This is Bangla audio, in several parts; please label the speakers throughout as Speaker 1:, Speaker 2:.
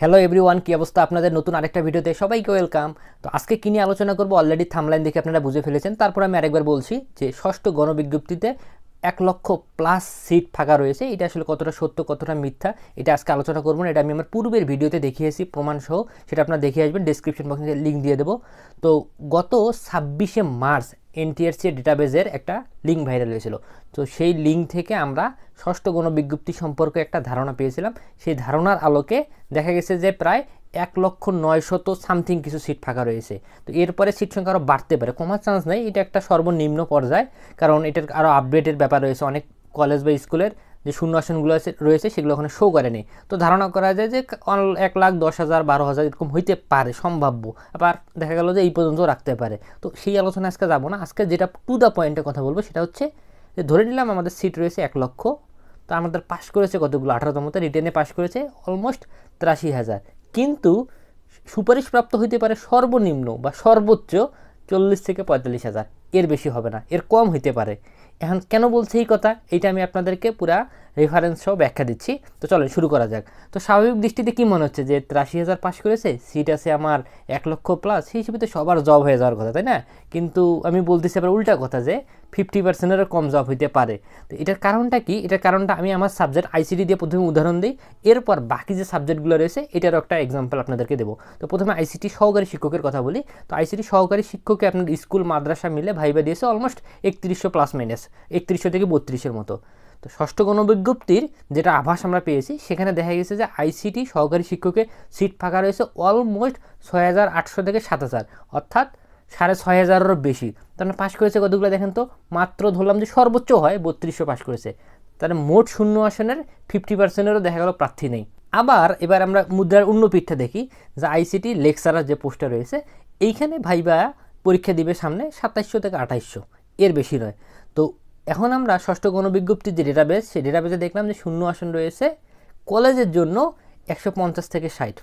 Speaker 1: হ্যালো এভরিওয়ান কী অবস্থা আপনাদের নতুন আরেকটা ভিডিওতে সবাইকে ওয়েলকাম তো আজকে কী নিয়ে আলোচনা করব? অলরেডি থামলাইন দেখে আপনারা বুঝে ফেলেছেন। তারপর আমি আরেকবার বলছি যে ষষ্ঠ গণবিজ্ঞপ্তিতে এক লক্ষ প্লাস সিট ফাঁকা রয়েছে। এটা আসলে কতটা সত্য, কতটা মিথ্যা, এটা আজকে আলোচনা করব না। এটা আমি আমার পূর্বের ভিডিওতে দেখিয়েছি প্রমাণ সহ সেটা আপনারা দেখে আসবেন ডিসক্রিপশন বক্সে লিঙ্ক দিয়ে দেবো। তো গত ছাব্বিশে মার্চ এনটিআরসি ডেটাবেজের একটা লিঙ্ক ভাইরাল হয়েছিল। তো সেই লিঙ্ক থেকে আমরা ষষ্ঠ গণবিজ্ঞপ্তি সম্পর্কে একটা ধারণা পেয়েছিলাম। সেই ধারণার আলোকে দেখা গেছে যে প্রায় এক লক্ষ নয়শত সামথিং কিছু সিট ফাঁকা রয়েছে। তো এরপরে সিট সংখ্যা আরও বাড়তে পারে। কমার চান্স নেই, এটা একটা সর্বনিম্ন পর্যায়, কারণ এটার আরও আপডেটের ব্যাপার রয়েছে। অনেক কলেজ বা স্কুলের যে শূন্য আসনগুলো আছে, রয়েছে, সেগুলো ওখানে শো করেনি তো ধারণা করা যায় যে এক লাখ দশ হাজার বারো হাজার এরকম হইতে পারে, সম্ভাব্য। আবার দেখা গেল যে এই পর্যন্ত রাখতে পারে। তো সেই আলোচনা আজকে যাব না। আজকে যেটা টু দ্য পয়েন্টে কথা বলব, সেটা হচ্ছে যে ধরে নিলাম আমাদের সিট রয়েছে এক লক্ষ, তো আমাদের পাশ করেছে কতগুলো? আঠারোতমতে রিটেনে পাশ করেছে অলমোস্ট তিরাশি হাজার। কিন্তু সুপারিশপ্রাপ্ত হইতে পারে সর্বনিম্ন বা সর্বোচ্চ চল্লিশ থেকে পঁয়তাল্লিশ হাজার। এর বেশি হবে না, এর কম হইতে পারে। এখন কেন বলছে এই কথা? এটা আমি আপনাদেরকে পুরা রেফারেন্স সহ ব্যাখ্যা দিচ্ছি। তো চলেন, শুরু করা যাক। তো স্বাভাবিক দৃষ্টিতে কি মনে হচ্ছে যে তিরাশি হাজার পাস করেছে? সিট আছে আমার এক লক্ষ প্লাস সেই হিসেবে তো সবার জব হয়ে যাওয়ার কথা, তাই না? কিন্তু আমি বলতেছি আবার উল্টা কথা যে ফিফটি পার্সেন্টেরও কম জব হইতে পারে। তো এটার কারণটা কি? এটার কারণটা আমি আমার সাবজেক্ট আইসিটি দিয়ে প্রথমে উদাহরণ দিই। এরপর বাকি যে সাবজেক্টগুলো রয়েছে, এটারও একটা এক্সাম্পল আপনাদেরকে দেবো। তো প্রথমে আইসিটি সহকারী শিক্ষকের কথা বলি। তো আইসিটি সহকারী শিক্ষককে আপনার স্কুল, মাদ্রাসা মিলে ভাইবা দিয়েছে অলমোস্ট একত্রিশশো প্লাস মাইনাস একত্রিশশো থেকে বত্রিশের মতো। তো ষষ্ঠ গণবিজ্ঞপ্তির যেটা আভাস আমরা পেয়েছি, সেখানে দেখা গেছে যে আইসিটি সহকারী শিক্ষকের সিট ফাঁকা রয়েছে অলমোস্ট ছয় হাজার আটশো থেকে সাত হাজার, অর্থাৎ সাড়ে ছয় হাজারেরও বেশি। তাহলে পাশ করেছে কতগুলো দেখেন তো? মাত্র ধরলাম যে সর্বোচ্চ হয়, বত্রিশশো পাশ করেছে। তাহলে মোট শূন্য আসনের ফিফটি পার্সেন্টেরও দেখা গেল প্রার্থী নেই। আবার এবার আমরা মুদ্রার অন্য পিঠটা দেখি, যে আইসিটি লেকচারার যে পোস্টটা রয়েছে, এইখানে ভাইবা পরীক্ষা দিবে সামনে সাতাইশশো থেকে আঠাইশশো, এর বেশি নয়। তো এখন আমরা ষষ্ঠ গণবিজ্ঞপ্তির যে ডেটাবেস সেই ডেটাবেসে দেখলাম যে শূন্য আসন রয়েছে। কলেজের জন্য একশো পঞ্চাশ থেকে ষাট।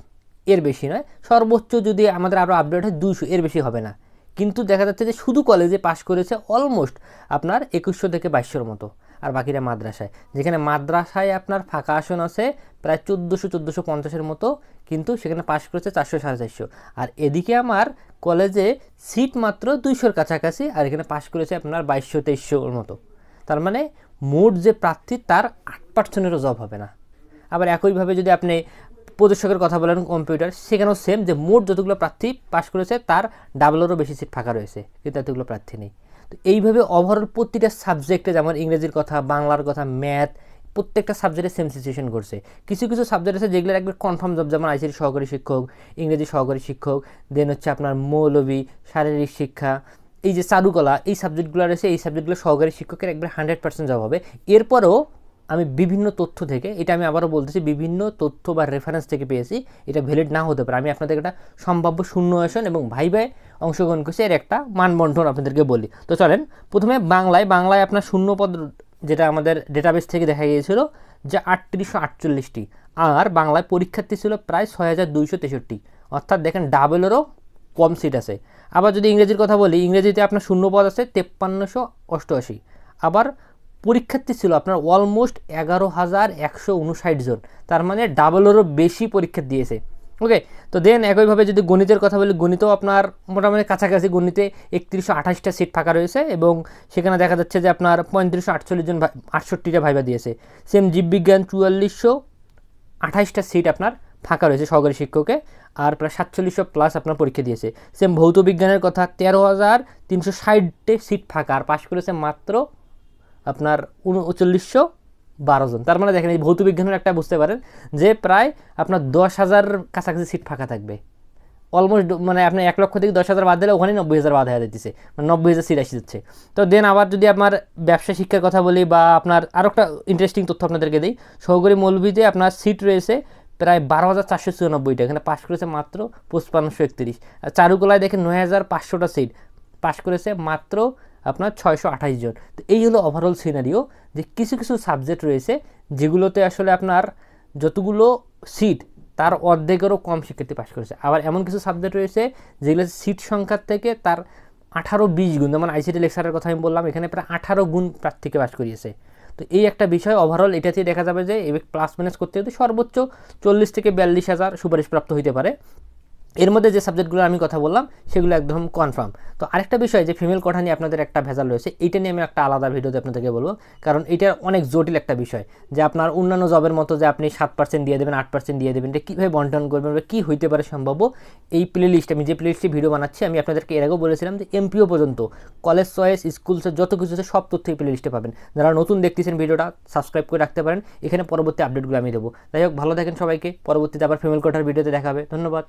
Speaker 1: এর বেশি নয়। সর্বোচ্চ যদি আমাদের আরও আপডেট হয় দুশো এর বেশি হবে না। কিন্তু দেখা যাচ্ছে যে শুধু কলেজে পাশ করেছে অলমোস্ট আপনার একুশশো থেকে বাইশশোর মতো। আর বাকিরা মাদ্রাসায়। যেখানে মাদ্রাসায় আপনার ফাঁকা আসন আছে, প্রায় চোদ্দোশো চোদ্দোশো পঞ্চাশের মতো। কিন্তু সেখানে পাশ করেছে চারশো, সাড়ে চারশো। আর এদিকে আমার কলেজে সিট মাত্র দুইশোর কাছাকাছি। আর এখানে পাশ করেছে আপনার বাইশশো, তেইশশোর মতো। তার মানে মোট যে প্রার্থী, তার আট পার্সেন্টেরও জব হবে না। আবার একইভাবে যদি আপনি প্রদর্শকের কথা বলেন কম্পিউটার সেখানেও সেম যে মোট যতগুলো প্রার্থী পাশ করেছে, তার ডাবলেরও বেশি সিট ফাঁকা রয়েছে, কিন্তু এতগুলো প্রার্থী নেই। তো এইভাবে ওভারঅল প্রতিটা সাবজেক্টে যেমন ইংরেজির কথা, বাংলার কথা ম্যাথ প্রত্যেকটা সাবজেক্টে সেম সিচুয়েশন করছে কিছু কিছু সাবজেক্ট আছে যেগুলো একবার কনফার্ম জব যেমন আইসিটি সহকারী শিক্ষক, ইংরেজি সহকারী শিক্ষক দেন হচ্ছে আপনার মৌলবী, শারীরিক শিক্ষা এই যে চারুকলা, এই সাবজেক্টগুলো রয়েছে এই সাবজেক্টগুলো সহকারী শিক্ষকের একবার হান্ড্রেড পার্সেন্ট জব হবে। এরপরেও আমি বিভিন্ন তথ্য থেকে, এটা আমি আবারও বলতেছি, বিভিন্ন তথ্য বা রেফারেন্স থেকে পেয়েছি, এটা ভ্যালিড না হতে পারে। আমি আপনাদের একটা সম্ভাব্য শূন্য আসন এবং ভাই ভাই অংশগ্রহণ করছি, এর একটা মানবন্ঠন আপনাদেরকে বলি। তো চলেন, প্রথমে বাংলায় বাংলায় আপনার শূন্য পদ যেটা আমাদের ডেটাবেস থেকে দেখা গিয়েছিল, যে আটত্রিশশো আটচল্লিশটি। আর বাংলায় পরীক্ষার্থী ছিল প্রায় ছয় হাজার দুইশো তেষট্টি। অর্থাৎ দেখেন ডাবলেরও কম সিট আছে। আবার যদি ইংরেজির কথা বলি, ইংরেজিতে আপনার শূন্য পদ আছে, তেপ্পান্নশো অষ্টআশি। আবার পরীক্ষার্থী ছিল আপনার অলমোস্ট এগারো হাজার একশো উনষাট জন। তার মানে ডাবলেরও বেশি পরীক্ষা দিয়েছে। ওকে তো দেন একইভাবে যদি গণিতের কথা বলি, গণিতও আপনার মোটামুটি কাছাকাছি গণিতে একত্রিশশো আঠাশটা সিট ফাঁকা রয়েছে এবং সেখানে দেখা যাচ্ছে যে আপনার পঁয়ত্রিশশো আটচল্লিশ জন আটষট্টিটা ভাইবা দিয়েছে। সেম জীববিজ্ঞান চুয়াল্লিশশো আঠাশটা সিট আপনার ফাঁকা রয়েছে সহকারী শিক্ষকে, আর প্রায় সাতচল্লিশশো প্লাস আপনার পরীক্ষা দিয়েছে। সেম ভৌত বিজ্ঞানের কথা, তেরো হাজার তিনশো ষাটটে সিট ফাঁকা, আর পাশ করেছে মাত্র আপনার উনচল্লিশশো বারো জন। তার মানে দেখেন এই ভৌত বিজ্ঞানের একটা বুঝতে পারেন যে প্রায় আপনার দশ হাজার কাছাকাছি সিট ফাঁকা থাকবে। অলমোস্ট মানে আপনি এক লক্ষ থেকে দশ হাজার বাদ দিলে ওখানে নব্বই হাজার বাদ হয়ে দিচ্ছে মানে নব্বই হাজার সিট আসি যাচ্ছে। তো দেন আবার যদি আপনার ব্যবসা শিক্ষার কথা বলি বা আপনার আরও একটা ইন্টারেস্টিং তথ্য আপনাদেরকে দিই, সহকারী মৌলভীতে আপনার সিট রয়েছে প্রায় বারো হাজার চারশো চুরানব্বইটা, এখানে পাশ করেছে মাত্র পঁচপান্নশো একত্রিশ। আর চারুকলায় দেখেন নয় হাজার পাঁচশোটা সিট পাশ করেছে মাত্র আপনার ছয়শো আঠাশ জন। তো এই হলো ওভারঅল সিনারিও যে কিছু কিছু সাবজেক্ট রয়েছে যেগুলোতে আসলে আপনার যতগুলো সিট তার অর্ধেকেরও কম শিক্ষার্থী পাশ করেছে। আবার এমন কিছু সাবজেক্ট রয়েছে যেগুলো সিট সংখ্যার থেকে তার আঠারো বিশ গুণ, যেমন আইসিটি লেকচারের কথা আমি বললাম, এখানে প্রায় আঠারো গুণ প্রার্থীকে পাশ করিয়েছে। তো এই একটা বিষয় ওভারঅল এটাতে দেখা যাবে যে প্লাস মাইনাস করতে হতে সর্বোচ্চ চল্লিশ থেকে বিয়াল্লিশ হাজার সুপারিশপ্রাপ্ত হইতে পারে। এর মধ্যে যে সাবজেক্টগুলো আমি কথা বললাম, সেগুলো একদম কনফার্ম তো আরেকটা বিষয় যে ফিমেল কোঠা নিয়ে আপনাদের একটা ভেজাল রয়েছে, এইটা নিয়ে আমি একটা আলাদা ভিডিওতে আপনাদেরকে বলব। কারণ এটা অনেক জটিল একটা বিষয় যে আপনার অন্যান্য জবের মতো যে আপনি সাত পার্সেন্ট দিয়ে দেবেন, আট পার্সেন্ট দিয়ে দেবেন, এটা কীভাবে বন্টন করবেন বা কী হইতে পারে সম্ভব এই প্লে লিস্ট আমি যে প্লে লিস্টে ভিডিও বানাচ্ছি, আমি আপনাদেরকে এর আগেও বলেছিলাম যে এমপিও পর্যন্ত কলেজ চয়েস স্কুলসের যত কিছু আছে সব তথ্য এই প্লে লিস্টে পাবেন। যারা নতুন দেখতেছেন ভিডিওটা সাবস্ক্রাইব করে রাখতে পারেন। এখানে পরবর্তী আপডেটগুলো আমি দেবো। যাই হোক, ভালো থাকেন সবাইকে। পরবর্তীতে আবার ফিমেল কোঠার ভিডিওতে দেখাবে ধন্যবাদ।